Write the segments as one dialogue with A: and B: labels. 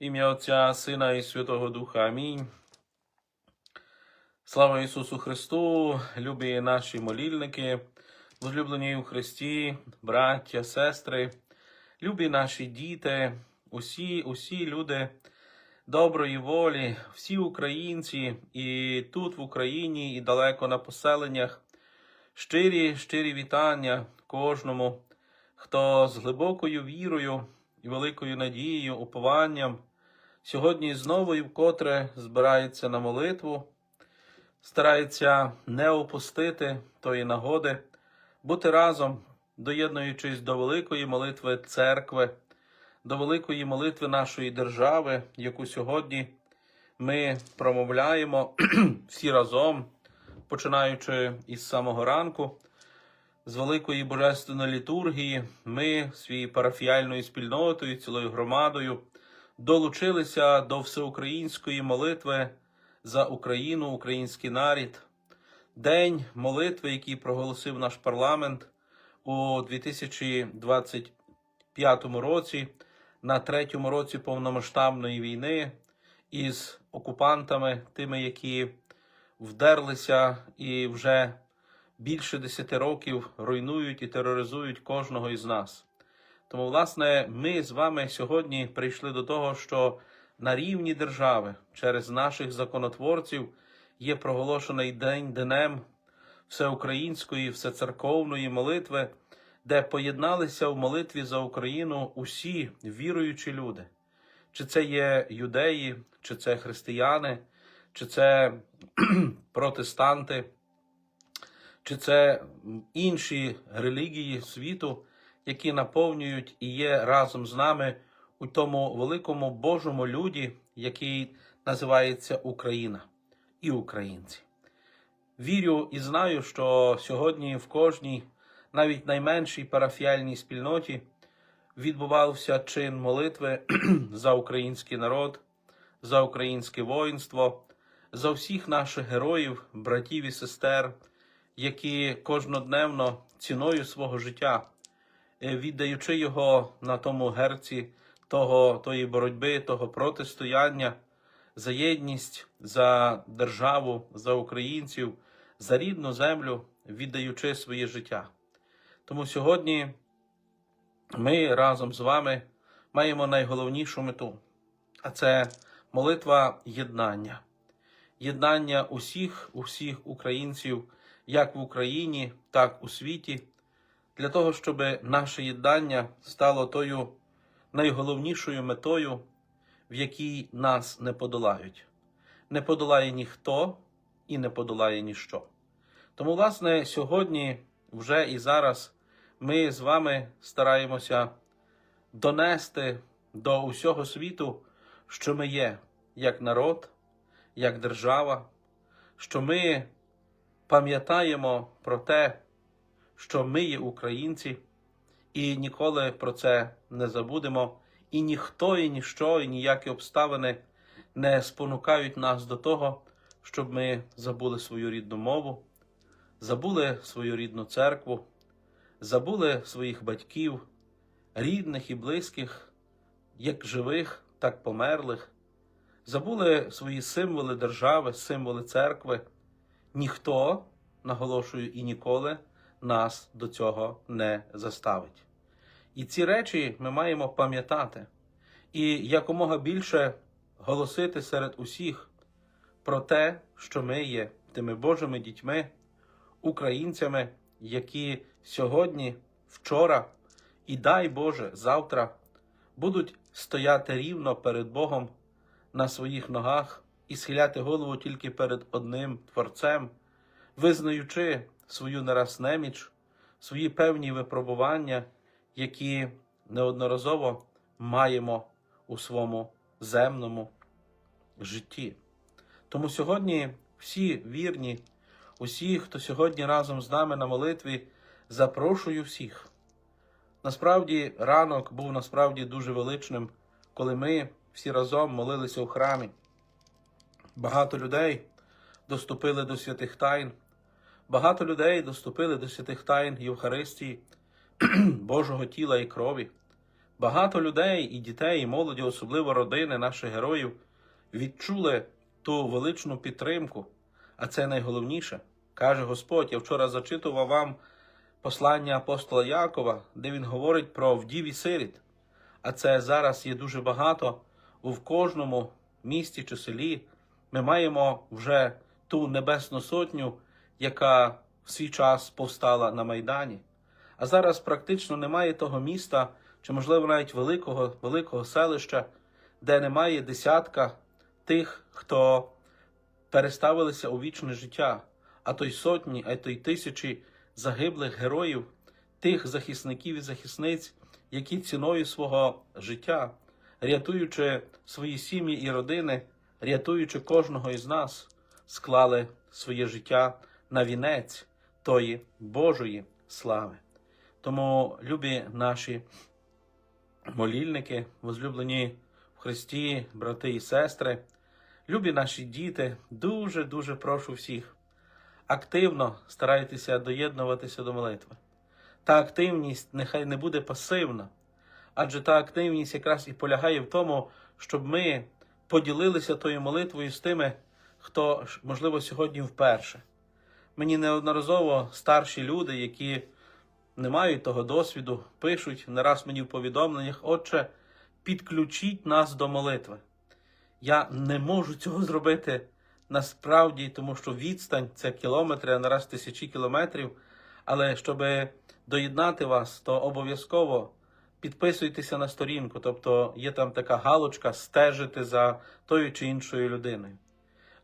A: Ім'я Отця, Сина і Святого Духа. Амінь. Слава Ісусу Христу, любі наші молільники, возлюблені у Христі, браття, сестри, любі наші діти, усі, усі люди доброї волі, всі українці і тут в Україні, і далеко на поселеннях. Щирі, щирі вітання кожному, хто з глибокою вірою і великою надією, упованням сьогодні знову і вкотре збирається на молитву, старається не опустити тої нагоди, бути разом, доєднуючись до великої молитви церкви, до великої молитви нашої держави, яку сьогодні ми промовляємо всі разом, починаючи із самого ранку. З великої божественної літургії ми своєю парафіальною спільнотою, цілою громадою долучилися до всеукраїнської молитви за Україну, український нарід. День молитви, який проголосив наш парламент у 2025 році, на третьому році повномасштабної війни із окупантами, тими, які вдерлися і вже більше десяти років руйнують і тероризують кожного із нас. Тому, власне, ми з вами сьогодні прийшли до того, що на рівні держави через наших законотворців є проголошений день днем всеукраїнської, всецерковної молитви, де поєдналися в молитві за Україну усі віруючі люди. Чи це є юдеї, чи це християни, чи це протестанти, чи це інші релігії світу, які наповнюють і є разом з нами у тому великому Божому люді, який називається Україна і українці. Вірю і знаю, що сьогодні в кожній, навіть найменшій парафіальній спільноті, відбувався чин молитви за український народ, за українське воїнство, за всіх наших героїв, братів і сестер, які кожнодневно ціною свого життя, віддаючи його на тому герці того, тої боротьби, того протистояння, за єдність, за державу, за українців, за рідну землю, віддаючи своє життя. Тому сьогодні ми разом з вами маємо найголовнішу мету, а це молитва єднання, єднання усіх, усіх українців, як в Україні, так у світі, для того, щоб наше єднання стало тою найголовнішою метою, в якій нас не подолають. Не подолає ніхто і не подолає ніщо. Тому, власне, сьогодні, вже і зараз, ми з вами стараємося донести до усього світу, що ми є як народ, як держава, що ми пам'ятаємо про те, що ми є українці, і ніколи про це не забудемо. І ніхто, і ніщо, і ніякі обставини не спонукають нас до того, щоб ми забули свою рідну мову, забули свою рідну церкву, забули своїх батьків, рідних і близьких, як живих, так померлих, забули свої символи держави, символи церкви. Ніхто, наголошую, і ніколи нас до цього не заставить. І ці речі ми маємо пам'ятати і якомога більше голосити серед усіх про те, що ми є тими Божими дітьми, українцями, які сьогодні, вчора і дай Боже завтра будуть стояти рівно перед Богом на своїх ногах і схиляти голову тільки перед одним Творцем, визнаючи свою нараз неміч, свої певні випробування, які неодноразово маємо у своєму земному житті. Тому сьогодні всі вірні, усі, хто сьогодні разом з нами на молитві, запрошую всіх. Насправді, ранок був насправді дуже величним, коли ми всі разом молилися у храмі. Багато людей доступили до святих тайн, багато людей доступили до святих тайн Євхаристії, Божого тіла і крові. багато людей, і дітей, і молоді, особливо родини наших героїв, відчули ту величну підтримку. А це найголовніше. Каже Господь, я вчора зачитував вам послання апостола Якова, де він говорить про вдів і сиріт. А це зараз є дуже багато в кожному місті чи селі. Ми маємо вже ту небесну сотню, яка в свій час повстала на Майдані. А зараз практично немає того міста, чи, можливо, навіть великого, великого селища, де немає десятка тих, хто переставилися у вічне життя, а то й сотні, а то й тисячі загиблих героїв, тих захисників і захисниць, які ціною свого життя, рятуючи свої сім'ї і родини, рятуючи кожного із нас, склали своє життя на вінець тої Божої слави. Тому, любі наші молільники, возлюблені в Христі, брати і сестри, любі наші діти, дуже-дуже прошу всіх, активно старайтеся доєднуватися до молитви. Та активність нехай не буде пасивна, адже та активність якраз і полягає в тому, щоб ми поділилися тою молитвою з тими, хто, можливо, сьогодні вперше. Мені неодноразово старші люди, які не мають того досвіду, пишуть не раз мені в повідомленнях, Отче, підключіть нас до молитви. Я не можу цього зробити насправді, тому що відстань це кілометри, а нараз тисячі кілометрів. Але щоб доєднати вас, то обов'язково підписуйтеся на сторінку, тобто є там така галочка стежити за тою чи іншою людиною.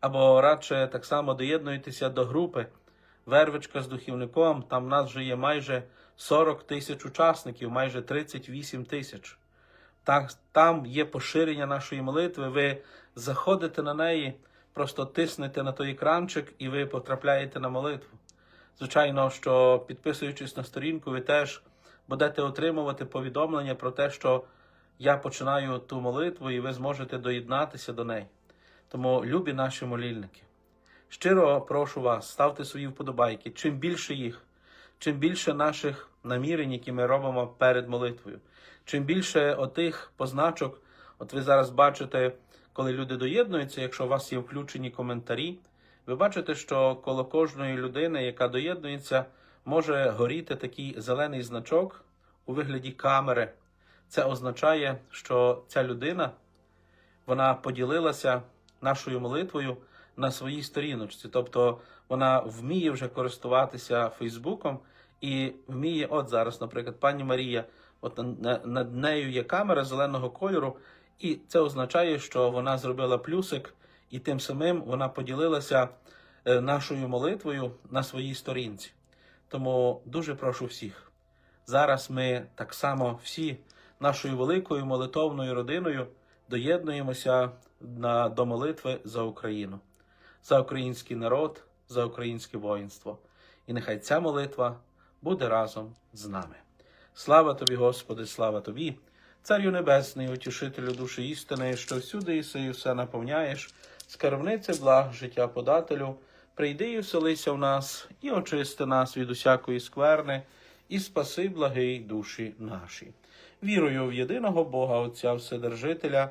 A: Або радше так само доєднуйтеся до групи Вервичка з духівником. Там в нас вже є майже 40 тисяч учасників, майже 38 тисяч. Там є поширення нашої молитви. Ви заходите на неї, просто тиснете на той екранчик, і ви потрапляєте на молитву. Звичайно, що підписуючись на сторінку, ви теж будете отримувати повідомлення про те, що я починаю ту молитву, і ви зможете доєднатися до неї. Тому, любі наші молільники, щиро прошу вас, ставте свої вподобайки. Чим більше їх, чим більше наших намірень, які ми робимо перед молитвою, чим більше отих позначок, от ви зараз бачите, коли люди доєднуються, якщо у вас є включені коментарі, ви бачите, що коло кожної людини, яка доєднується, може горіти такий зелений значок у вигляді камери. Це означає, що ця людина вона поділилася нашою молитвою на своїй сторіночці. Тобто вона вміє вже користуватися Фейсбуком і вміє, от зараз, наприклад, пані Марія, от над нею є камера зеленого кольору, і це означає, що вона зробила плюсик, і тим самим вона поділилася е, нашою молитвою на своїй сторінці. Тому дуже прошу всіх. Зараз ми так само всі нашою великою молитовною родиною доєднуємося на, до молитви за Україну, за український народ, за українське воїнство. І нехай ця молитва буде разом з нами. Слава тобі, Господи, слава тобі, Царю Небесний, утішителю душі істини, що всюди і все наповняєш, скарбнице благ життя подателю, прийди і вселися в нас, і очисти нас від усякої скверни, і спаси благий душі наші. Вірую в єдиного Бога Отця Вседержителя,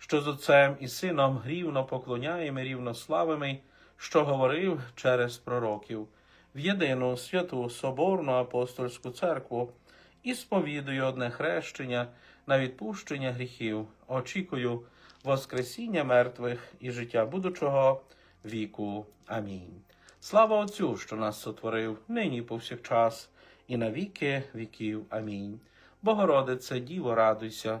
A: що з Отцем і Сином рівно поклоняємо, і рівно славимо, що говорив через пророків, в єдину святу Соборну апостольську церкву і сповідую одне хрещення на відпущення гріхів, очікую Воскресіння мертвих і життя будучого віку. Амінь. Слава Отцю, що нас сотворив, нині повсякчас, і на віки віків. Амінь. Богородице, Діво, радуйся,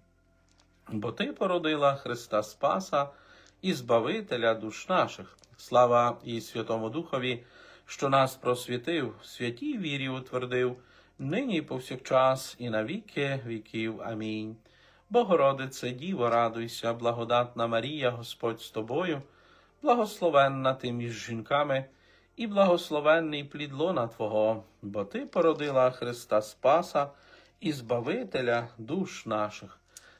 A: бо Ти породила Христа Спаса і Збавителя душ наших. Слава і Святому Духові, що нас просвітив, в святій вірі утвердив, нині повсякчас, і на віки віків. Амінь. Богородице, Діво, радуйся, благодатна Марія, Господь з тобою, благословенна ти між жінками, і благословенний плід лона Твого, бо Ти породила Христа Спаса і Збавителя душ наших.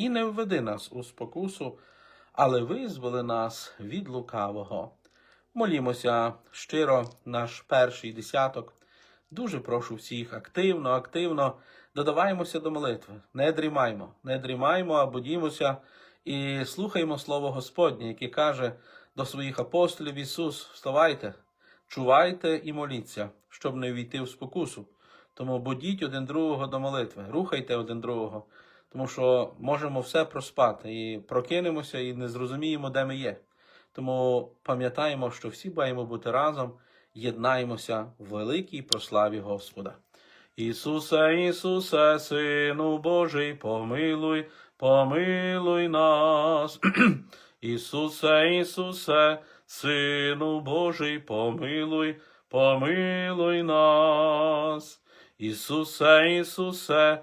A: І не введи нас у спокусу, але визволи нас від лукавого. Молімося щиро, наш перший десяток. Дуже прошу всіх активно, активно додаваємося до молитви. Не дрімаймо, не дрімаймо, а будімося і слухаймо Слово Господнє, яке каже до своїх апостолів Ісус: Вставайте, чувайте і моліться, щоб не війти в спокусу. Тому будіть один другого до молитви, рухайте один другого, тому що можемо все проспати і прокинемося, і не зрозуміємо, де ми є. Тому пам'ятаємо, що всі маємо бути разом, єднаємося в великій прославі Господа. Ісусе, Ісусе, Сину Божий, помилуй, помилуй нас. Ісусе, Ісусе, Сину Божий, помилуй, помилуй нас. Ісусе, Ісусе,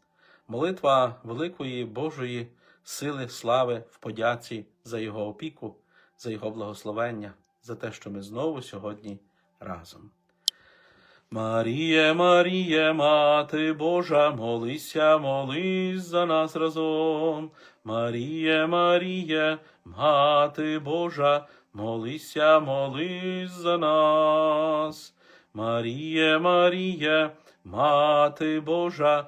A: молитва великої Божої сили, слави в подяці за Його опіку, за Його благословення, за те, що ми знову сьогодні разом. Маріє, Маріє, Мати Божа, молися, молись за нас разом. Маріє, Маріє, Мати Божа, молися, молись за нас. Маріє, Маріє, Мати Божа,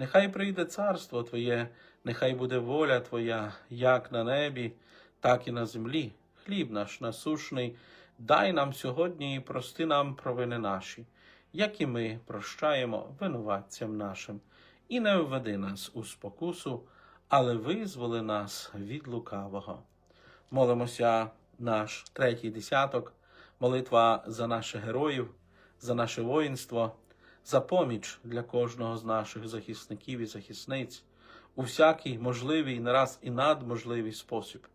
A: нехай прийде царство Твоє, нехай буде воля Твоя, як на небі, так і на землі. Хліб наш насушний, дай нам сьогодні і прости нам провини наші, як і ми прощаємо винуватцям нашим, і не введи нас у спокусу, але визволи нас від лукавого. Молимося наш третій десяток, молитва за наших героїв, за наше воїнство, за поміч для кожного з наших захисників і захисниць у всякий можливий, не раз і надможливий спосіб.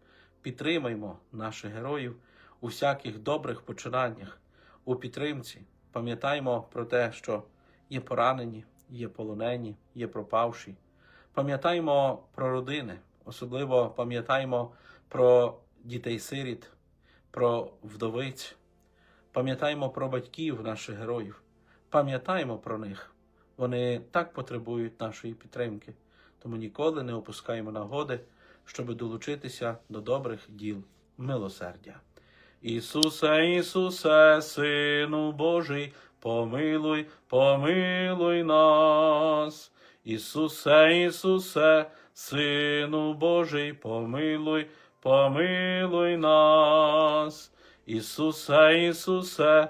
A: Підтримаймо наших героїв у всяких добрих починаннях, у підтримці. Пам'ятаймо про те, що є поранені, є полонені, є пропавші. Пам'ятаймо про родини, особливо пам'ятаймо про дітей-сиріт, про вдовиць. Пам'ятаймо про батьків наших героїв. Пам'ятаймо про них. Вони так потребують нашої підтримки, тому ніколи не опускаємо нагоди, щоб долучитися до добрих діл милосердя. Ісусе, Ісусе, Сину Божий, помилуй, помилуй нас. Ісусе, Ісусе, Сину Божий, помилуй, помилуй нас. Ісусе, Ісусе,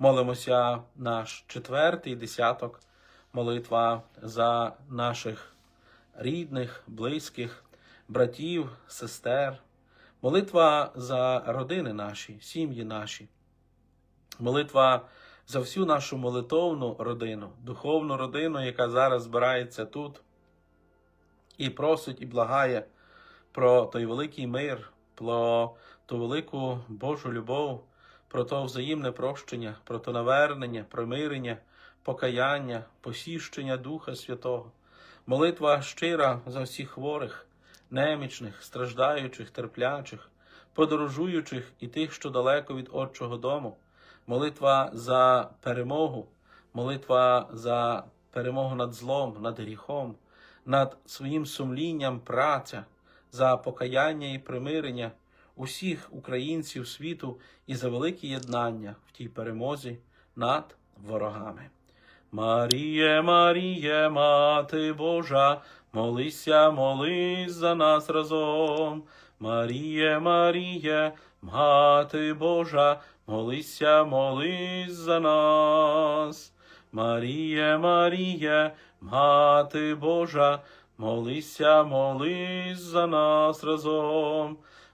A: Молимося наш четвертий десяток, молитва за наших рідних, близьких, братів, сестер, Молитва за родини наші, сім'ї наші. Молитва за всю нашу молитовну родину, духовну родину, яка зараз збирається тут і просить і благає про той великий мир, про ту велику Божу любов, про то взаємне прощення, про то навернення, примирення, покаяння, посіщення Духа Святого. Молитва щира за всіх хворих, немічних, страждаючих, терплячих, подорожуючих і тих, що далеко від Отчого дому. Молитва за перемогу, молитва за перемогу над злом, над гріхом, над своїм сумлінням праця, за покаяння і примирення усіх українців світу і за велике єднання в тій перемозі над ворогами. Маріє, Маріє, Мати Божа, молися, молись за нас разом. Маріє, Маріє, Мати Божа, молися, молись за нас. Маріє, Маріє, Мати Божа, молися, молись за нас разом.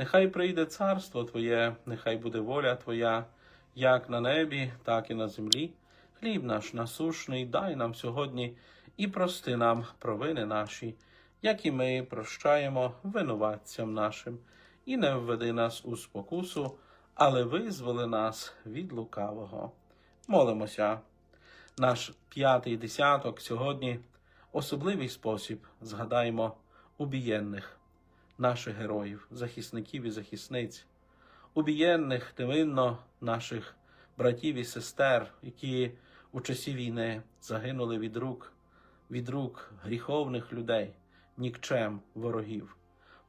A: нехай прийде царство Твоє, нехай буде воля Твоя, як на небі, так і на землі. Хліб наш насушний дай нам сьогодні і прости нам провини наші, як і ми прощаємо винуватцям нашим, і не введи нас у спокусу, але визволи нас від лукавого. Молимося. Наш п'ятий десяток сьогодні особливий спосіб згадаємо убієнних, наших героїв, захисників і захисниць, убієнних невинно наших братів і сестер, які у часі війни загинули від рук, від рук гріховних людей, нікчем ворогів.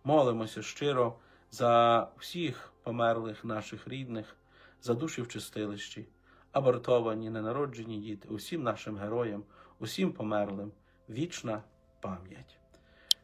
A: Молимося щиро за всіх померлих наших рідних, за душі в чистилищі, абортовані, ненароджені діти, усім нашим героям, усім померлим, вічна пам'ять.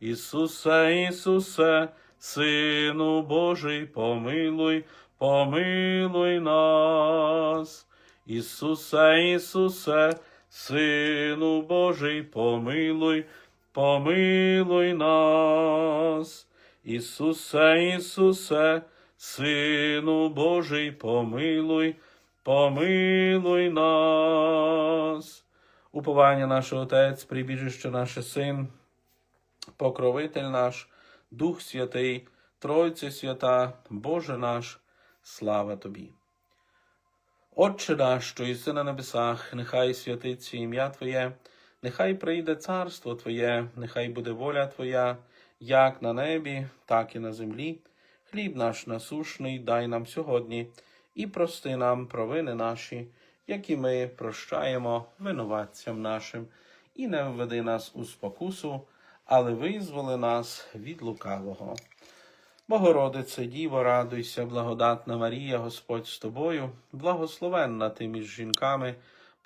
A: Ісусе, Ісусе, Сину Божий, помилуй, помилуй нас. Ісусе, Ісусе, Сину Божий, помилуй, помилуй нас. Ісусе, Ісусе, Сину Божий, помилуй, помилуй нас. Уповання наше Отець, прибіжище наше Син, покровитель наш, Дух Святий, Тройце свята, Боже наш, слава Тобі. Отче наш, що єси на небесах, нехай святиться ім'я Твоє, нехай прийде царство Твоє, нехай буде воля Твоя, як на небі, так і на землі. Хліб наш насушний дай нам сьогодні, і прости нам провини наші, які ми прощаємо винуватцям нашим, і не введи нас у спокусу, але визволи нас від лукавого. Богородице, Діво, радуйся, благодатна Марія, Господь з тобою, благословенна ти між жінками,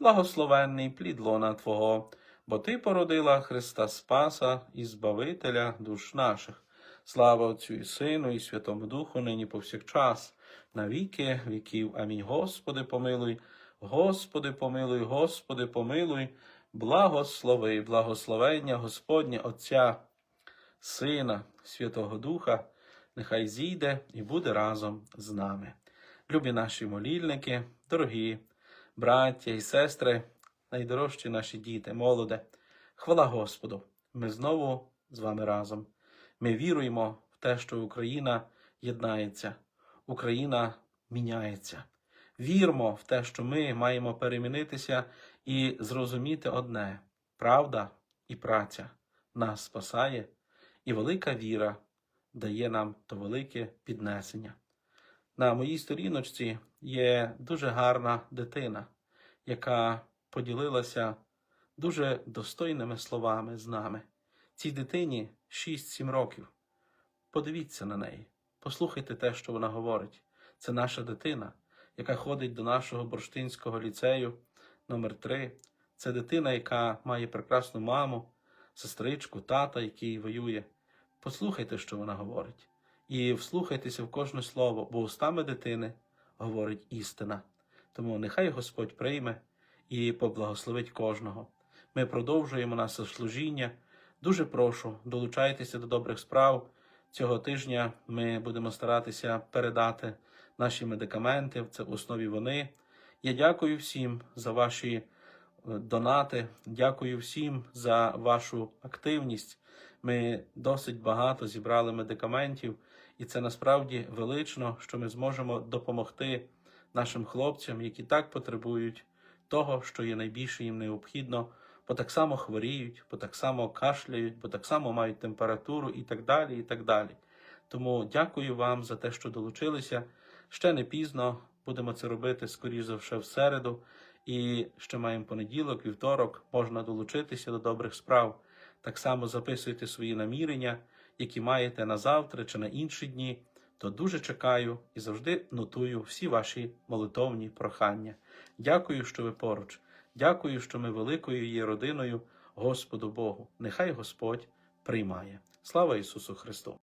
A: благословенний плід лона Твого, бо Ти породила Христа Спаса і Збавителя душ наших. Слава Отцю і Сину, і Святому Духу, нині повсякчас, на віки віків. Амінь. Господи, помилуй, Господи, помилуй, Господи, помилуй, благослови, благословення Господнє Отця, Сина, Святого Духа, нехай зійде і буде разом з нами. Любі наші молільники, дорогі браття і сестри, найдорожчі наші діти, молоде, хвала Господу! Ми знову з вами разом. Ми віруємо в те, що Україна єднається, Україна міняється. Віримо в те, що ми маємо перемінитися і зрозуміти одне: правда і праця нас спасає, і велика віра дає нам то велике піднесення. На моїй сторіночці є дуже гарна дитина, яка поділилася дуже достойними словами з нами. Цій дитині 6-7 років. Подивіться на неї, послухайте те, що вона говорить. Це наша дитина, яка ходить до нашого бурштинського ліцею номер 3 Це дитина, яка має прекрасну маму, сестричку, тата, який воює. Послухайте, що вона говорить, і вслухайтеся в кожне слово, бо устами дитини говорить істина. Тому нехай Господь прийме і поблагословить кожного. Ми продовжуємо наше служіння. Дуже прошу, долучайтеся до добрих справ. Цього тижня ми будемо старатися передати наші медикаменти. Це в основі вони. Я дякую всім за ваші е, донати. Дякую всім за вашу активність. Ми досить багато зібрали медикаментів, і це насправді велично, що ми зможемо допомогти нашим хлопцям, які так потребують того, що є найбільше їм необхідно, бо так само хворіють, бо так само кашляють, бо так само мають температуру і так далі. і так далі. Тому дякую вам за те, що долучилися. Ще не пізно будемо це робити, скоріш за все, в середу. І ще маємо понеділок, вівторок, можна долучитися до добрих справ. Так само записуйте свої намірення, які маєте на завтра чи на інші дні. То дуже чекаю і завжди нотую всі ваші молитовні прохання. Дякую, що ви поруч. Дякую, що ми великою є родиною Господу Богу. Нехай Господь приймає. Слава Ісусу Христу!